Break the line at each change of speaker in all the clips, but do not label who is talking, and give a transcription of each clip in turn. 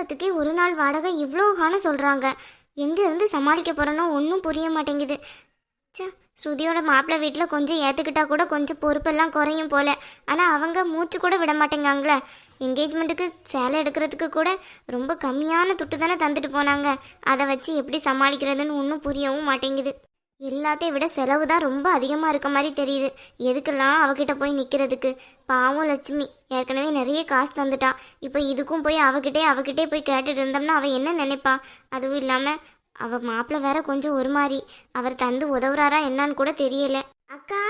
மண்டபத்துக்கே ஒரு நாள் வாடகை இவ்வளோ காண சொல்கிறாங்க எங்கேருந்து சமாளிக்க போகிறேனோ ஒன்றும் புரிய மாட்டேங்குது. சே ஸ்ருதியோட மாப்பிள்ளை வீட்டில் கொஞ்சம் ஏற்றுக்கிட்டா கூட கொஞ்சம் பொறுப்பெல்லாம் குறையும் போல. ஆனால் அவங்க மூச்சு கூட விட மாட்டேங்காங்களே. என்கேஜ்மெண்ட்டுக்கு சேலை எடுக்கிறதுக்கு கூட ரொம்ப கம்மியான துட்டு தானே தந்துட்டு போனாங்க. அதை வச்சு எப்படி சமாளிக்கிறதுன்னு ஒன்றும் புரியவும் மாட்டேங்குது. எல்லாத்தையும் விட செலவு தான் ரொம்ப அதிகமாக இருக்க மாதிரி தெரியுது. எதுக்கெல்லாம் அவகிட்ட போய் நிற்கிறதுக்கு பாவம் லட்சுமி. ஏற்கனவே நிறைய காசு தந்துட்டா. இப்போ இதுக்கும் போய் அவகிட்டே அவகிட்டே போய் கேட்டுட்டு இருந்தோம்னா அவள் என்ன நினைப்பா? அதுவும் இல்லாமல் அவள் மாப்பிள்ளை வேற கொஞ்சம் ஒரு மாதிரி. அவர் தந்து உதவுறாரா என்னான்னு கூட தெரியல. அக்கா!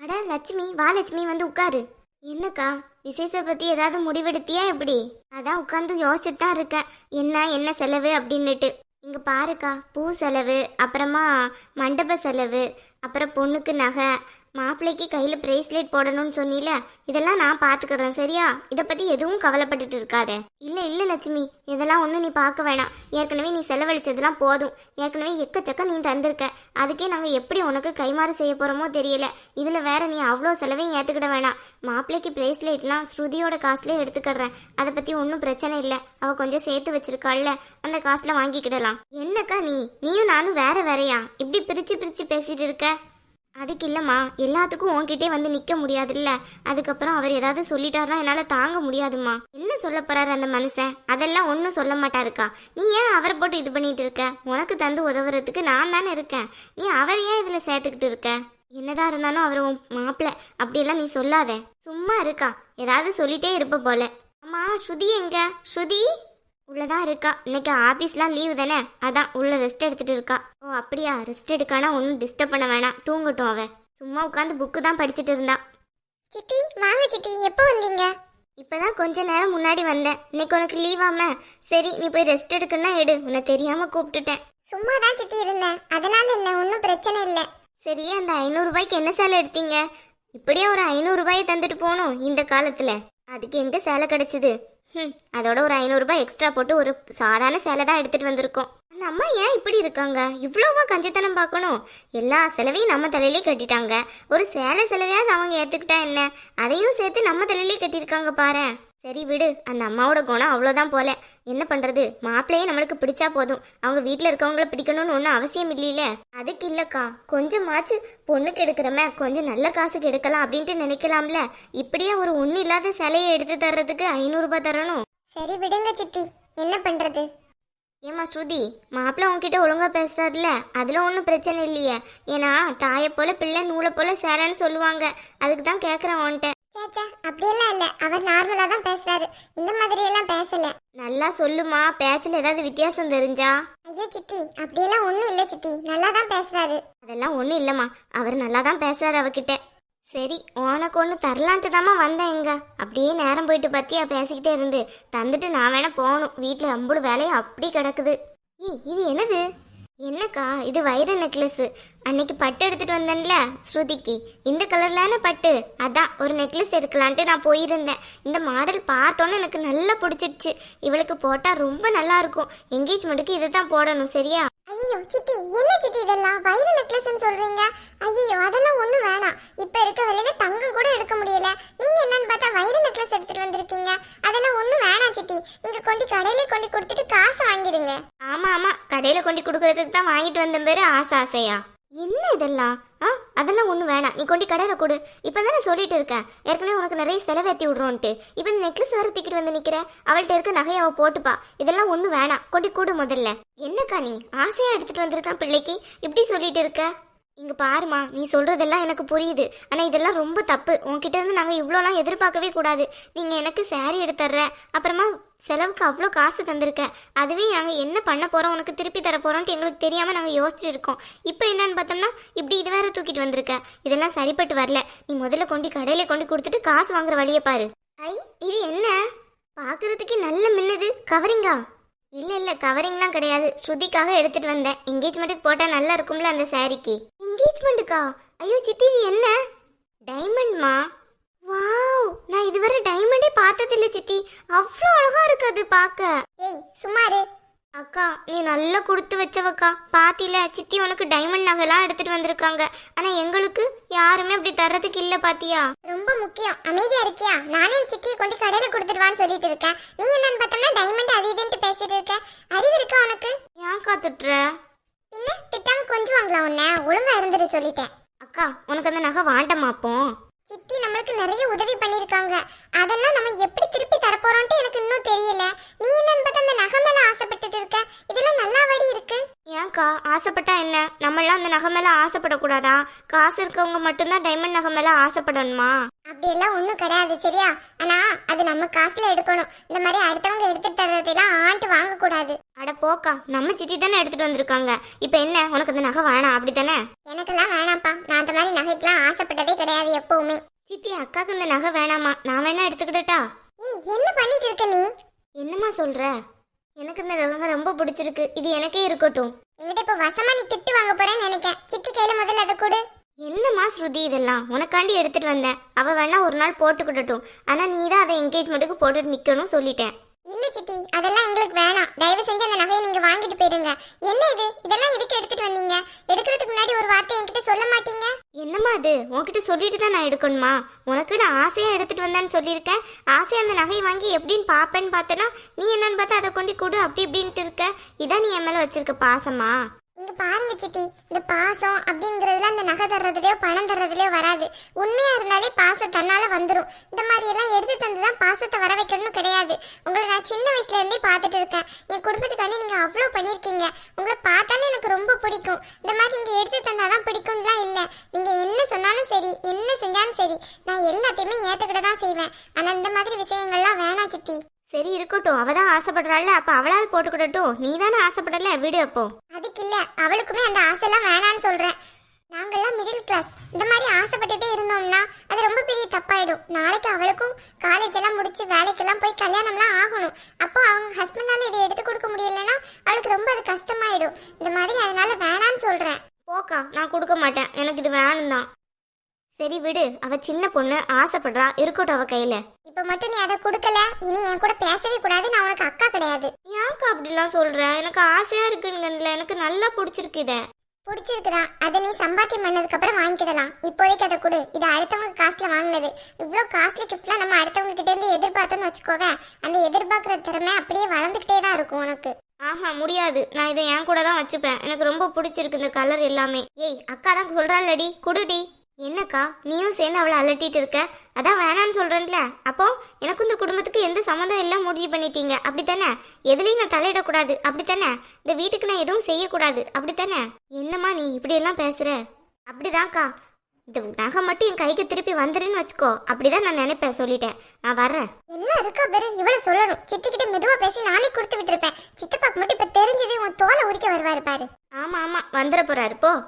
அட லட்சுமி வா லட்சுமி வந்து உட்காரு. என்னக்கா? விசேஷத்தை பற்றி ஏதாவது முடிவெடுத்தியா எப்படி? அதான் உட்காந்து யோசிச்சுட்டு தான் இருக்கேன். என்ன என்ன செலவு அப்படின்னுட்டு. இங்கே பாருக்கா பூ செலவு அப்புறமா மண்டப செலவு அப்புறம் பொண்ணுக்கு நகை மாப்பிள்ளைக்கு கையில் பிரேஸ்லெட் போடணும்னு சொன்னீல இதெல்லாம் நான் பார்த்துக்கிறேன் சரியா? இதை பற்றி எதுவும் கவலைப்பட்டுட்டு இருக்காத. இல்லை இல்லை லட்சுமி இதெல்லாம் ஒன்றும் நீ பார்க்க வேணாம். ஏற்கனவே நீ செலவழிச்சதெல்லாம் போதும். ஏற்கனவே எக்கச்சக்க நீ தந்திருக்க. அதுக்கே நாங்கள் எப்படி உனக்கு கைமாறு செய்ய போகிறோமோ தெரியல. இதில் வேற நீ அவ்வளோ செலவையும் ஏற்றுக்கிட வேணாம். மாப்பிள்ளைக்கு பிரேஸ்லெட்லாம் ஸ்ருதியோட காசுலேயே எடுத்துக்கிடுறேன் அதை பற்றி ஒன்றும் பிரச்சனை இல்லை. அவள் கொஞ்சம் சேர்த்து வச்சிருக்காள்ல. அந்த காசில் வாங்கிக்கிடலாம். என்னக்கா நீ? நீயும் நானும் வேற வேறையா? இப்படி பிரித்து பிரித்து பேசிட்டு இருக்க. அதுக்கு இல்லைம்மா எல்லாத்துக்கும் உன்கிட்டே வந்து நிற்க முடியாதுல்ல. அதுக்கப்புறம் அவர் ஏதாவது சொல்லிட்டாருன்னா என்னால் தாங்க முடியாதும்மா. என்ன சொல்ல போறாரு அந்த மனுஷன்? அதெல்லாம் ஒன்றும் சொல்ல மாட்டாருக்கா. நீ ஏன் அவரை போட்டு இது பண்ணிட்டு இருக்க? உனக்கு தந்து உதவுறதுக்கு நான் தானே இருக்கேன். நீ அவர் ஏன் இதில் சேர்த்துக்கிட்டு இருக்க? என்னதான் இருந்தாலும் அவர் உன் மாப்பிள்ளை அப்படியெல்லாம் நீ சொல்லாத. சும்மா இருக்கா. ஏதாவது சொல்லிட்டே இருப்ப போல. அம்மா ஸ்ருதி எங்க? ஸ்ருதி? உள்ளதான் இருக்கா. இன்னைக்கு ஆபீஸ்லாம் லீவு தானே? அதான் உள்ள ரெஸ்ட் எடுத்துட்டு இருக்கா. ஓ அப்படியா? ரெஸ்ட் எடுக்கானா ஒன்றும் டிஸ்டர்ப் பண்ண வேணாம். தூங்கட்டும் அவ. சும்மா உட்காந்து புக்கு தான் படிச்சுட்டு இருந்தா. சித்தி வாங்க சித்தி. எப்போ வந்தீங்க? இப்பதான் கொஞ்ச நேரம் முன்னாடி வந்தேன். இன்னைக்கு உனக்கு லீவாம சரி நீ போய் ரெஸ்ட் எடுக்கணும்னா எடு. உன்னை தெரியாம கூப்பிட்டுட்டேன்.
சும்மா தான் சித்தி இருந்தேன். அதனால என்ன ஒன்றும் பிரச்சனை இல்லை.
சரி அந்த ஐநூறு ரூபாய்க்கு என்ன சேலை எடுத்தீங்க? இப்படியே ஒரு ஐநூறு ரூபாயை தந்துட்டு போகணும் இந்த காலத்துல. அதுக்கு எங்க சேலை கிடைச்சது? ம் அதோட ஒரு ஐநூறுரூபா எக்ஸ்ட்ரா போட்டு ஒரு சாதாரண சேலை தான் எடுத்துட்டு வந்திருக்கோம். அந்த அம்மா ஏன் இப்படி இருக்காங்க? இவ்வளோவா கஞ்சத்தனம் பார்க்கணும். எல்லா செலவையும் நம்ம தலையிலே கட்டிட்டாங்க. ஒரு சேலை செலவையாவது அவங்க ஏற்றுக்கிட்டா என்ன? அதையும் சேர்த்து நம்ம தலையிலே கட்டியிருக்காங்க பாரேன். சரி விடு அந்த அம்மாவோட குணம் அவ்வளோதான் போல. என்ன பண்றது? மாப்பிள்ளையே நம்மளுக்கு பிடிச்சா போதும். அவங்க வீட்டில் இருக்கவங்கள பிடிக்கணும்னு ஒன்றும் அவசியம் இல்லையில. அதுக்கு இல்லக்கா. கொஞ்சமாச்சு பொண்ணுக்கு எடுக்கிறமே கொஞ்சம் நல்ல காசுக்கு எடுக்கலாம் அப்படின்ட்டு நினைக்கலாம்ல. இப்படியே ஒரு ஒன்றும் இல்லாத சிலையை எடுத்து தர்றதுக்கு ஐநூறுரூபா தரணும்.
சரி விடுங்க சித்தி. என்ன பண்றது?
ஏமா ஸ்ருதி மாப்பிள்ளை உன்கிட்ட ஒழுங்கா பேசுறாருல அதுல ஒன்றும் பிரச்சனை இல்லையே. ஏன்னா தாயை போல பிள்ளை நூலை போல சேலைன்னு சொல்லுவாங்க. அதுக்கு தான் கேட்குறேன் உன்கிட்ட.
அப்படியெல்லாம் இல்லை. அவர் நார்மலாக தான் பேசுறாரு. இந்த மாதிரி எல்லாம் பேசல.
நல்லா சொல்லுமா. பேச்சில் ஏதாவது வித்தியாசம் தெரிஞ்சா?
ஐயோ சித்தி. அப்படியெல்லாம் ஒன்றும் இல்லை சித்தி. நல்லா தான் பேசுறாரு.
அதெல்லாம் ஒன்றும் இல்லைம்மா. அவர் நல்லா தான் பேசுறாரு அவகிட்ட சரி உனக்கு ஒன்று தரலான்ட்டு தாம்மா வந்தேன் எங்க அப்படியே நேரம் போயிட்டு பத்தியா பேசிக்கிட்டே இருந்து. தந்துட்டு நான் வேணா போகணும். வீட்டில் அம்புடு வேலையும் அப்படி கிடக்குது. ஏய் இது என்னது? என்னக்கா? இது வைர நெக்லஸ். அன்னைக்கு பட்டு எடுத்துட்டு வந்தேன்ல ஸ்ருதிக்கு. இந்த கலர்லான பட்டு. அதான் ஒரு நெக்லஸ் எடுக்கலான்ட்டு நான் போயிருந்தேன். இந்த மாடல் பார்த்தோன்னே எனக்கு நல்லா பிடிச்சிடுச்சு. இவளுக்கு போட்டால் ரொம்ப நல்லா இருக்கும் என்கேஜ்மெண்ட்டுக்கு இதை தான் போடணும் சரியா?
ஐயோ சித்தி என்ன சித்தி இதெல்லாம்? வைர நெக்லஸ்னு சொல்றீங்க. ஐயோ அதெல்லாம் ஒன்றும் வேணாம். இப்போ இருக்க விலையில தங்கம் கூட எடுக்க முடியல. நீங்க என்னன்னு பார்த்தா வைர நெக்லஸ் எடுத்துட்டு வந்திருக்கீங்க. அதெல்லாம் ஒன்றும் வேணாம் சித்தி. நீங்க கொண்டு கடையிலே கொண்டு கொடுத்துட்டு காசு வாங்கிடுங்க.
ஆமா ஆமா. கடையில கொண்டு கொடுக்கறதுக்கு தான் வாங்கிட்டு வந்த பேரு ஆசை ஆசையா? என்ன இதெல்லாம்? ஆ அதெல்லாம் ஒன்றும் வேணாம். நீ கொண்டு கடையில் கொடு. இப்போ தானே சொல்லிட்டு இருக்கேன் ஏற்கனவே உனக்கு நிறைய செலவேற்றி விட்றோன்ட்டு. இப்போ இந்த நெக்லஸ் வேறு தூக்கிட்டு வந்து நிற்கிற அவள்கிட்ட இருக்க நகையை அவள் போட்டுப்பா. இதெல்லாம் ஒன்றும் வேணாம். கொண்டு கூடு முதல்ல. என்னக்கா நீ? ஆசையாக எடுத்துகிட்டு வந்திருக்கான் பிள்ளைக்கு. இப்படி சொல்லிட்டு இருக்க. இங்க பாருமா நீ சொல்றதெல்லாம் எனக்கு புரியுது. ஆனா இதெல்லாம் ரொம்ப தப்பு. உன்கிட்ட இருந்து நாங்க இவ்வளோலாம் எதிர்பார்க்கவே கூடாது. நீங்க எனக்கு saree எடுத்துட்ற அப்புறமா செலவுக்கு அவ்வளோ காசு தந்திருக்க. அதுவே நாங்கள் என்ன பண்ண போகிறோம் உனக்கு திருப்பி தர எங்களுக்கு தெரியாமல் நாங்கள் யோசிச்சுட்டு இருக்கோம் இப்போ என்னன்னு பார்த்தோம்னா இப்படி இது வேற தூக்கிட்டு வந்திருக்க. இதெல்லாம் சரிப்பட்டு வரல. நீ முதல்ல கொண்டு கடையில கொண்டு கொடுத்துட்டு காசு வாங்குற வழியை பாரு. ஐ இது என்ன? பார்க்கறதுக்கு நல்ல மின்னது. கவரிங்கா? இல்லை இல்லை கவரிங்லாம் கிடையாது. ஸ்ருதிக்காக எடுத்துகிட்டு வந்தேன். என்கேஜ்மெண்ட்டுக்கு போட்டால் நல்லா இருக்கும்ல அந்த சாரிக்கு என்கேஜ்மெண்ட்டுக்கா ஐயோ சித்தி இது என்ன? டைமண்ட்மா வாவ் நான் இதுவரை டைமண்டே பார்த்ததில்ல சித்தி. அவ்வளோ அழகா இருக்கு பார்க்க.
ஏய் சுமாரு
அக்கா நீ நல்லா கொடுத்து வச்சவக்கா. பாத்தியில சித்தி உனக்கு டைமண்ட் நகைலாம் எடுத்துட்டு வந்திருக்காங்க. ஆனா எங்களுக்கு யாருமே அப்படி தர்றதுக்கு இல்ல பாத்தியா?
ரொம்ப முக்கியம். அமைதியா இருக்கியா? நானே சித்தியை கொண்டு கடையில கொடுத்துடுவான்னு சொல்லிட்டு இருக்கேன். நீ என்னன்னு பார்த்தோம்னா டைமண்ட் அது இதுன்ட்டு பேசிட்டு இருக்க. அறிவு இருக்கா உனக்கு? ஏன் காத்துட்ற என்ன இதுன்னு சொல்லிட்டேன்.
அக்கா உனக்கு அந்த நகை வாண்டமா அப்போ?
சித்தி நம்மளுக்கு நிறைய உதவி பண்ணிருக்காங்க அதெல்லாம் நம்ம எப்படி திருப்பி தரப்போறோம்ட்டு எனக்கு இன்னும் தெரியல. நீ பார்த்தா அந்த நகை மேல ஆசைப்பட்டுட்டு இருக்க? இதெல்லாம் நல்லாவடி இருக்கு.
ஏன்க்கா ஆசைப்பட்டா என்ன? நம்மளாம் அந்த நகை மேல ஆசைப்படக்கூடாதா? காசு இருக்கவங்க மட்டும்தான் டைமண்ட் நகை மேல ஆசைப்படணுமா?
அப்படியெல்லாம் ஒன்றும் கிடையாது சரியா? ஆனா அது நம்ம காசுல எடுக்கணும். இந்த மாதிரி அடுத்தவங்க எடுத்துட்டு தர்றதெல்லாம் ஆண்டு வாங்கக்கூடாது.
அட போக்கா நம்ம சித்தி தானே எடுத்துட்டு வந்திருக்காங்க. இப்போ என்ன உனக்கு அந்த நகை வேணாம் அப்படித்தானே
எனக்கெல்லாம் வேணாம்ப்பா. நான் அந்த மாதிரி நகைக்கெல்லாம் ஆசைப்பட்டதே கிடையாது எப்பவுமே.
சித்தி அக்காக்கு இந்த நகை வேணாமா? நான் வேணா எடுத்துக்கிட்டா
ஏய் என்ன பண்ணிட்டு இருக்க நீ?
என்னம்மா சொல்ற? எனக்கு இந்த நகை ரொம்ப பிடிச்சிருக்கு. இது எனக்கே இருக்கட்டும்.
என்கிட்ட இப்ப வசமா நீ திட்டு வாங்க போறேன்னு நினைக்கேன். சித்தி கையில முதல்ல அதை கொடு.
என்னம்மா ஸ்ருதி இதெல்லாம்? உனக்காண்டி எடுத்துட்டு வந்தேன். அவ வேணா ஒரு நாள் போட்டுக்கிடட்டும். ஆனா நீ தான் அதை என்கேஜ்மெண்ட்டுக்கு போட்டுட்டு நிக்கணும் சொல்லிட்டேன்.
இல்ல சித்தி அதெல்லாம் எங்களுக்கு வேணாம். தயவு செஞ்சு அந்த நகையை நீங்க வாங்கிட்டு போயிடுங்க என்ன இது? இதெல்லாம் எதுக்கு எடுத்துட்டு வந்தீங்க? எடுக்கிறதுக்கு முன்னாடி ஒரு வார்த்தை என்கிட்ட சொல்ல மாட்டீங்க?
என்னம்மா அது? உன்கிட்ட சொல்லிட்டு தான் நான் எடுக்கணுமா? உனக்கு நான் ஆசையா எடுத்துட்டு வந்தேன்னு சொல்லியிருக்கேன். ஆசையா அந்த நகையை வாங்கி எப்படின்னு பாப்பேன்னு பார்த்தேன்னா நீ என்னன்னு பார்த்தா அதை கொண்டு கொடு அப்படி இப்படின்ட்டு இருக்க. இதான் நீ என் மேல வச்சிருக்க பாசமா?
இங்க பாருங்க சித்தி இந்த பாசம் அப்படிங்கறதுல அந்த நகை தர்றதுலயோ பணம் தர்றதுலயோ வராது. உண்மையா இருந்தாலே பாசம் தன்னால வந்துரும் இந்த மாதிரி எல்லாம் எடுத்து தந்துதான் பாசத்தை வர வைக்கணும்னு கிடையாது உங்களை நான் சின்ன வயசுல இருந்தே பார்த்துட்டு இருக்கேன் என் குடும்பத்துக்காண்டி நீங்க அவ்வளோ பண்ணிருக்கீங்க உங்களை பார்த்தாலே எனக்கு ரொம்ப பிடிக்கும் இந்த மாதிரி இங்க எடுத்து தந்தாதான் பிடிக்கும்லாம் இல்ல. நீங்க என்ன சொன்னாலும் சரி என்ன செஞ்சாலும் சரி நான் எல்லாத்தையுமே ஏத்துக்கிட்ட தான் செய்வேன். ஆனா இந்த மாதிரி விஷயங்கள்லாம் வேணாம் சித்தி.
சரி இருக்கட்டும். அவ தான் ஆசைப்படுறாள்ல அப்ப அவளாவது போட்டுக்கிடட்டும். நீ தானே ஆசைப்படல? விடு அப்போ.
அதுக்கு இல்ல அவளுக்குமே அந்த ஆசைலாம் வேணான்னு சொல்றேன் நாங்கெல்லாம் மிடில் கிளாஸ் இந்த மாதிரி ஆசைப்பட்டுட்டே இருந்தோம்னா அது ரொம்ப பெரிய தப்பாயிடும் நாளைக்கு அவளுக்கும் காலேஜ் எல்லாம் முடிச்சு வேலைக்கெல்லாம் போய் கல்யாணம்லாம் ஆகணும் அப்போ அவங்க ஹஸ்பண்டால இதை எடுத்து கொடுக்க முடியலன்னா அவளுக்கு ரொம்ப அது கஷ்டமாயிடும் இந்த மாதிரி அதனால வேணான்னு சொல்றேன்
போக்கா நான் கொடுக்க மாட்டேன். எனக்கு இது வேணும் தான் சரி விடு. அவ சின்ன பொண்ணு. ஆசைப்படுறா. இருக்கட்டும் அவ கையில.
இப்போ மட்டும் நீ அதை கொடுக்கல. இனி என் கூட பேசவே கூடாது. நான் உனக்கு அக்கா கிடையாது.
ஏன்க்கா அப்படிலாம் சொல்ற? எனக்கு ஆசையா இருக்குங்கல்ல எனக்கு நல்லா பிடிச்சிருக்கு இத.
பிடிச்சிருக்குதா அதை நீ சம்பாத்தியம் பண்ணதுக்கு அப்புறம் வாங்கிக்கிடலாம். இப்போதைக்கு அதை கொடு. இது அடுத்தவங்க காசுல வாங்கினது. இவ்வளோ காஸ்ட்லி கிஃப்ட்லாம் நம்ம அடுத்தவங்க கிட்ட இருந்து எதிர்பார்த்தோம்னு வச்சுக்கோவேன் அந்த எதிர்பார்க்குற திறமை அப்படியே வளர்ந்துக்கிட்டே தான் இருக்கும் உனக்கு.
ஆஹா முடியாது. நான் இதை என் கூட தான் வச்சுப்பேன். எனக்கு ரொம்ப பிடிச்சிருக்கு இந்த கலர் எல்லாமே. ஏய் அக்கா தான் சொல்கிறாளடி குடுடி. என்னக்கா? நீயும் சேர்ந்து அவளை அலட்டிட்டு இருக்க? அதான் வேணான்னு சொல்கிறேன்ல அப்போ எனக்கும் இந்த குடும்பத்துக்கு எந்த சம்மந்தம் எல்லாம் முடிவு பண்ணிட்டீங்க. அப்படித்தானே? எதுலையும் நான் தலையிடக்கூடாது. அப்படித்தானே? இந்த வீட்டுக்கு நான் எதுவும் செய்யக்கூடாது. அப்படித்தானே? என்னம்மா நீ இப்படியெல்லாம் பேசுகிற அப்படிதான்க்கா. இந்த நகை மட்டும் என் கைக்கு திருப்பி வந்துருன்னு வச்சுக்கோ. அப்படிதான் நான் நினைப்பேன் சொல்லிட்டேன். நான் வர்றேன்.
எல்லாம் இருக்கா பேரு இவ்வளவு சொல்லணும். சித்திக்கிட்ட மெதுவா பேசி நானே கொடுத்து விட்டுருப்பேன். சித்தப்பாக்கு மட்டும் இப்ப தெரிஞ்சது உன் தோலை உரிக்க வருவாரு பாரு.
ஆமா ஆமா. வந்துட போறாரு போ.